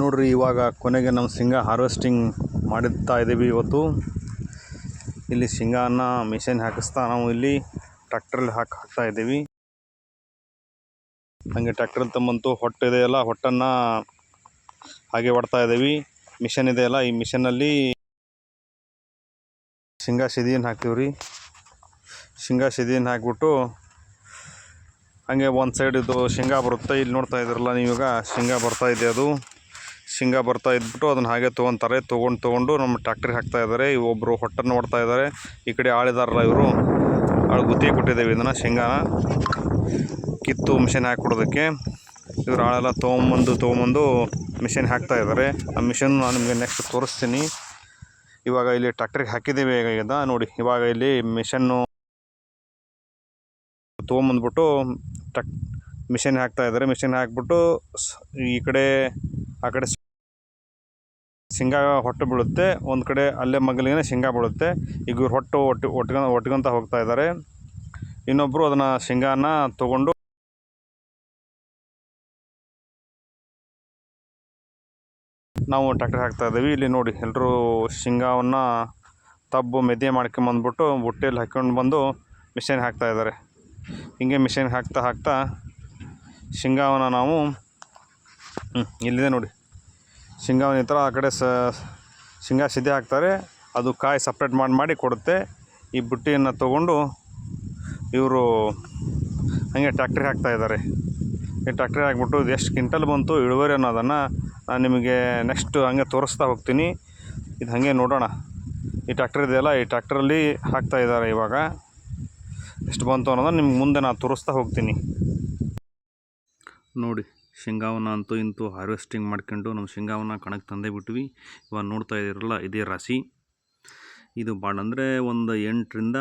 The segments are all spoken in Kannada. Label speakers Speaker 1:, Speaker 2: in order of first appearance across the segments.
Speaker 1: ನೋಡ್ರಿ, ಇವಾಗ ಕೊನೆಗೆ ನಮ್ಮ ಶೇಂಗಾ ಹಾರ್ವೆಸ್ಟಿಂಗ್ ಮಾಡುತ್ತಾ ಇದ್ದೀವಿ ಇವತ್ತು. ಇಲ್ಲಿ ಶೇಂಗಾನ ಮಿಷನ್ ಹಾಕಿಸ್ತಾ ನಾವು ಇಲ್ಲಿ ಟ್ರ್ಯಾಕ್ಟ್ರಲ್ಲಿ ಹಾಕಿ ಹಾಕ್ತಾ ಇದ್ದೀವಿ ಹಾಗೆ ಟ್ರ್ಯಾಕ್ಟ್ರಲ್ಲಿ ತಮ್ಮಂತೂ ಹೊಟ್ಟೆ ಇದೆಯಲ್ಲ ಹೊಟ್ಟನ್ನು ಹಾಗೆ ಹೊಡ್ತಾ ಇದ್ದೀವಿ ಮಿಷನ್ ಇದೆಯಲ್ಲ ಈ ಮಿಷನಲ್ಲಿ ಶೇಂಗಾ ಸಿದಿಯನ್ನು ಹಾಕ್ತೀವಿ ರೀ ಶೇಂಗಾ ಸಿದಿಯನ್ನು ಹಾಕ್ಬಿಟ್ಟು ಹಾಗೆ ಒಂದು ಸೈಡ್ ಇದು ಶೇಂಗಾ ಬರುತ್ತೆ. ಇಲ್ಲಿ ನೋಡ್ತಾ ಇದ್ದೀರಲ್ಲ ನೀವೀಗ ಶೇಂಗಾ ಬರ್ತಾ ಇದೆ ಅದು. ಶೇಂಗಾ ಬರ್ತಾ ಇದ್ಬಿಟ್ಟು ಅದನ್ನು ಹಾಗೆ ತೊಗೊತಾರೆ. ತೊಗೊಂಡು ತೊಗೊಂಡು ನಮ್ಮ ಟ್ಯಾಕ್ಟ್ರಿಗೆ ಹಾಕ್ತಾ ಇದ್ದಾರೆ. ಒಬ್ಬರು ಹೊಟ್ಟೆ ನೋಡ್ತಾ ಇದ್ದಾರೆ. ಈ ಕಡೆ ಆಳಿದಾರಲ್ಲ ಇವರು. ಆಳು ಗುತ್ತಿಗೆ ಕೊಟ್ಟಿದ್ದೇವೆ ಇದನ್ನು, ಶೇಂಗಾನ. ಕಿತ್ತು ಮಿಷನ್ ಹಾಕಿಕೊಡೋದಕ್ಕೆ. ಇವರು ಆಳೆಲ್ಲ ತೊಗೊಂಬಂದು ತೊಗೊಂಬಂದು ಮಿಷನ್ ಹಾಕ್ತಾ ಇದ್ದಾರೆ. ಆ ಮಿಷನ್ ನಾನು ನಿಮಗೆ ನೆಕ್ಸ್ಟ್ ತೋರಿಸ್ತೀನಿ. ಇವಾಗ ಇಲ್ಲಿ ಟ್ಯಾಕ್ಟ್ರಿಗೆ ಹಾಕಿದ್ದೀವಿ ಈಗ ನೋಡಿ, ಇವಾಗ ಇಲ್ಲಿ ಮಿಷನ್ನು ತೊಗೊಂಬಂದ್ಬಿಟ್ಟು ಟಕ್ ಮಿಷಿನ್ ಹಾಕ್ತಾ ಇದ್ದಾರೆ. ಮಿಷನ್ ಹಾಕ್ಬಿಟ್ಟು ಈ ಕಡೆ, ಆ ಕಡೆ ಶೇಂಗ ಹೊಟ್ಟು ಬೀಳುತ್ತೆ. ಒಂದು ಕಡೆ ಅಲ್ಲೇ ಮಗಲಿಗೆ ಶೇಂಗಾ ಬೀಳುತ್ತೆ. ಈಗ ಇವ್ರು ಹೊಟ್ಟು ಒಟ್ಟು ಒಟ್ಕೊಂತ ಒಟ್ಕೊಂತ ಹೋಗ್ತಾ ಇದ್ದಾರೆ. ಇನ್ನೊಬ್ಬರು ಅದನ್ನು ಶೇಂಗಾನ ತೊಗೊಂಡು ನಾವು ಟ್ರ್ಯಾಕ್ಟರ್ ಹಾಕ್ತಾ ಇದ್ದೀವಿ. ಇಲ್ಲಿ ನೋಡಿ ಎಲ್ಲರೂ ಶೇಂಗಾವನ್ನು ತಬ್ಬು, ಮೆದೆ ಮಾಡ್ಕೊಂಬಂದ್ಬಿಟ್ಟು ಬುಟ್ಟಿಯಲ್ಲಿ ಹಾಕ್ಕೊಂಡು ಬಂದು ಮಿಷನ್ ಹಾಕ್ತಾ ಇದ್ದಾರೆ. ಹಿಂಗೆ ಮಿಷನ್ ಹಾಕ್ತಾ ಹಾಕ್ತಾ ಶೇಂಗಾವನ್ನು ನಾವು ಇಲ್ಲಿದೆ ನೋಡಿ. ಶೇಂಗಾವನ್ನು ಈ ಥರ ಆ ಕಡೆ ಸ, ಶೇಂಗಾ ಸಿದ್ದೆ ಹಾಕ್ತಾರೆ ಅದು ಕಾಯಿ ಸಪ್ರೇಟ್ ಮಾಡಿ ಮಾಡಿ ಕೊಡುತ್ತೆ. ಈ ಬುಟ್ಟಿಯನ್ನು ತೊಗೊಂಡು ಇವರು ಹಾಗೆ ಟ್ಯಾಕ್ಟ್ರಿಗೆ ಹಾಕ್ತಾ ಇದ್ದಾರೆ. ಈ ಟ್ಯಾಕ್ಟ್ರಿಗೆ ಹಾಕ್ಬಿಟ್ಟು ಇದು ಎಷ್ಟು ಕ್ವಿಂಟಲ್ ಬಂತು, ಇಳುವರಿ ಅನ್ನೋದನ್ನು ನಾನು ನಿಮಗೆ ನೆಕ್ಸ್ಟ್ ಹಾಗೆ ತೋರಿಸ್ತಾ ಹೋಗ್ತೀನಿ. ಇದು ಹಾಗೆ ನೋಡೋಣ. ಈ ಟ್ಯಾಕ್ಟ್ರ್ ಇದೆಯಲ್ಲ ಈ ಟ್ಯಾಕ್ಟ್ರಲ್ಲಿ ಹಾಕ್ತಾ ಇದ್ದಾರೆ ಇವಾಗ. ಎಷ್ಟು ಬಂತು ಅನ್ನೋದನ್ನು ನಿಮ್ಗೆ ಮುಂದೆ ನಾನು ತೋರಿಸ್ತಾ ಹೋಗ್ತೀನಿ. ನೋಡಿ, ಶೇಂಗಾವನ್ನ ಅಂತೂ ಇಂತೂ ಹಾರ್ವೆಸ್ಟಿಂಗ್ ಮಾಡ್ಕೊಂಡು ನಮ್ಮ ಶೇಂಗಾವನ್ನ ಕಣಕ್ಕೆ ತಂದೇ ಬಿಟ್ವಿ. ಇವಾಗ ನೋಡ್ತಾ ಇದ್ದೀರಲ್ಲ, ಇದೇ ರಾಶಿ. ಇದು ಭಾಳ ಅಂದರೆ ಒಂದು ಎಂಟರಿಂದ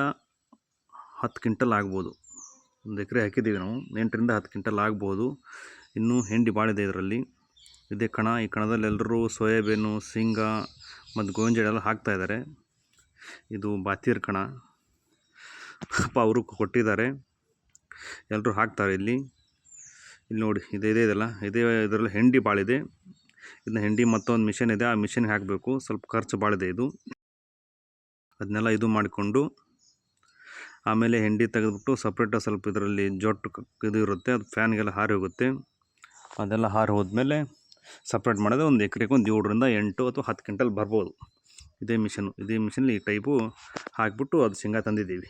Speaker 1: ಹತ್ತು ಕ್ವಿಂಟಲ್ ಆಗ್ಬೋದು. ಒಂದು ಎಕರೆ ಹಾಕಿದ್ದೀವಿ ನಾವು, ಎಂಟರಿಂದ ಹತ್ತು ಕ್ವಿಂಟಲ್ ಆಗ್ಬೋದು. ಇನ್ನೂ ಹೆಂಡಿ ಬಾಳಿದೆ ಇದೆ ಇದರಲ್ಲಿ. ಇದೇ ಕಣ, ಈ ಕಣದಲ್ಲಿ ಎಲ್ಲರೂ ಸೋಯಾಬೀನು, ಶೇಂಗಾ, ಮತ್ತು ಗೋವಿನ ಎಲ್ಲ ಹಾಕ್ತಾ ಇದ್ದಾರೆ ಇದು ಬಾತಿರ್ ಕಣ. ಪಾಪ ಅವರು ಕೊಟ್ಟಿದ್ದಾರೆ. ಎಲ್ಲರೂ ಹಾಕ್ತಾರೆ ಇಲ್ಲಿ. ಇಲ್ಲಿ ನೋಡಿ, ಇದೇ, ಇದೆ, ಇದೆಲ್ಲ. ಇದೇ, ಇದರಲ್ಲಿ ಹೆಂಡಿ ಭಾಳಿದೆ ಇದನ್ನ ಹೆಂಡಿ ಮತ್ತೊಂದು ಮಿಷನ್ ಇದೆ. ಆ ಮಿಷನ್ ಹಾಕಬೇಕು. ಸ್ವಲ್ಪ ಖರ್ಚು ಭಾಳಿದೆ ಇದು ಅದನ್ನೆಲ್ಲ ಇದು ಮಾಡಿಕೊಂಡು ಆಮೇಲೆ ಹೆಂಡಿ ತೆಗೆದುಬಿಟ್ಟು ಸಪ್ರೇಟ್ ಸ್ವಲ್ಪ ಇದರಲ್ಲಿ ಜೊಟ್ಟು ಇದು ಇರುತ್ತೆ. ಅದು ಫ್ಯಾನ್ಗೆಲ್ಲ ಹಾರಿ ಹೋಗುತ್ತೆ. ಅದೆಲ್ಲ ಹಾರಿ ಹೋದ್ಮೇಲೆ ಸಪ್ರೇಟ್ ಮಾಡಿದ್ರೆ ಒಂದು ಎಕರೆಗೆ ಒಂದು ಏಳರಿಂದ ಎಂಟು ಅಥವಾ ಹತ್ತು ಕ್ವಿಂಟಲ್ ಬರ್ಬೋದು. ಇದೇ ಮಿಷನು, ಇದೇ ಮಿಷನಲ್ಲಿ ಈ ಟೈಪು ಹಾಕಿಬಿಟ್ಟು ಅದು ಶೇಂಗಾ ತಂದಿದ್ದೀವಿ.